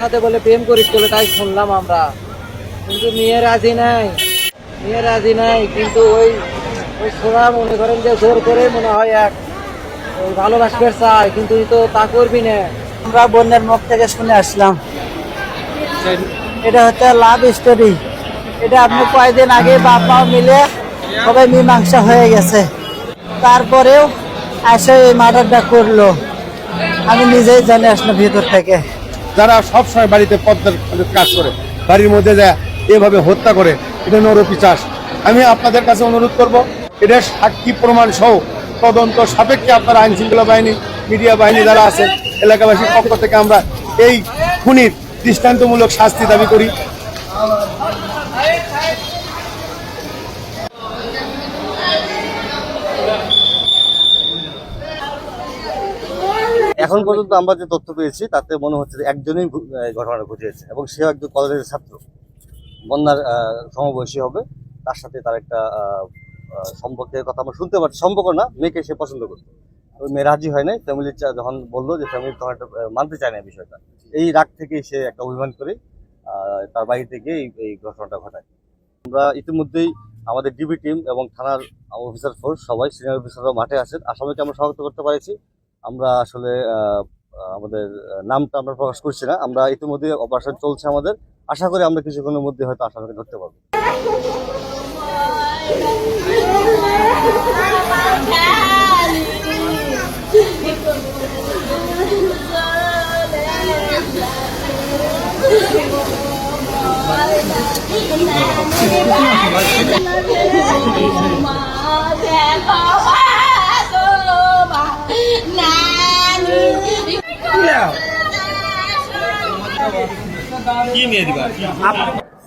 সাথে বলে প্রেম করিস বলে তাই শুনলাম আমরা। কিন্তু মেয়ে রাজি নাই, মেয়ে রাজি নাই, কিন্তু ওই ওই ছোড়া মনে করেন যে জোর করে মনে হয় এক, ওই ভালোবাসবে চায় কিন্তু তো তা করবি না। আমরা বোনের মুখ থেকে শুনে আসলাম। এটা হচ্ছে লাভ স্টোরি এটা আপনি কয়েকদিন আগে বাপ মিলে সবাই মীমাংসা হয়ে গেছে। তারপরেও এসে এই মার্ডারটা করল। আমি নিজেই জানি আসলাম ভিতর থেকে। যারা সবসময় বাড়িতে পদ্মার কাজ করে, বাড়ির মধ্যে যায় এভাবে হত্যা করে, এটা নরপি চাষ। আমি আপনাদের কাছে অনুরোধ করব, এটা সাক্ষী প্রমাণ সহ তদন্ত সাপেক্ষে আপনার আইন শৃঙ্খলা বাহিনী, মিডিয়া বাহিনী যারা আছে, এলাকাবাসীর পক্ষ থেকে আমরা এই খুনির দৃষ্টান্তমূলক শাস্তি দাবি করি। এখন পর্যন্ত আমরা যে তথ্য পেয়েছি তাতে মনে হচ্ছে যে একজনই ঘটনাটা ঘটিয়েছে এবং সেও একজন কলেজের ছাত্র। বন্যার সমবয়সী হবে। তার সাথে তার একটা সম্পর্কের কথা আমরা শুনতে পাচ্ছি। সম্পর্ক না মেয়েকে সে পছন্দ করতো। ওই মেয়ে রাজি হয় নাই। ফ্যামিলি যখন বলল যে ফ্যামিলি তখন একটা, মানতে চায় না এই বিষয়টা। এই রাগ থেকে সে একটা অভিমান করে তার বাড়ি থেকে এই এই ঘটনাটা ঘটায়। আমরা ইতিমধ্যেই আমাদের ডিবি টিম এবং থানার অফিসার ফোর্স সবাই সিনিয়র অফিসাররা মাঠে আছেন। আসামিকে আমরা শনাক্ত করতে পেরেছি। আমরা আসলে আমাদের নামটা আমরা প্রকাশ করছি না। আমরা ইতিমধ্যে অপারেশন চলছে আমাদের। আশা করি আমরা কিছুক্ষণের মধ্যে হয়তো আসামিকে ধরতে পারব।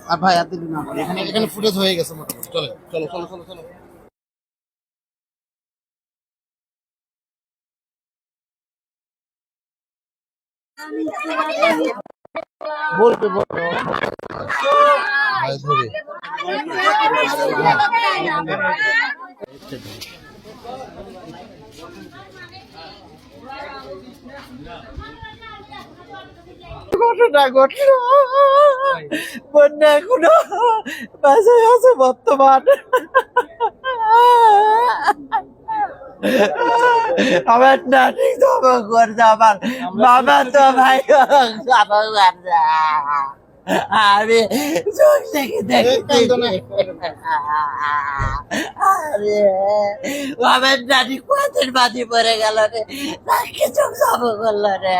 আর ভাই, আর দিলি এখানে এখানে ফুটেজ হয়ে গেছে চলো চলো চলো চলো বলবে বলবে। ধরে ঘটনা ঘটল বন্যা এখনও বাসায় আছে বর্তমান। আমার নানি জমা করছে আমার বাবা তো ভাই আমার আমি চোখ থেকে দেখি। আরে বাবার নানি কদিন বাদি পড়ে গেল রে। নাকি চোখ সব করল রে?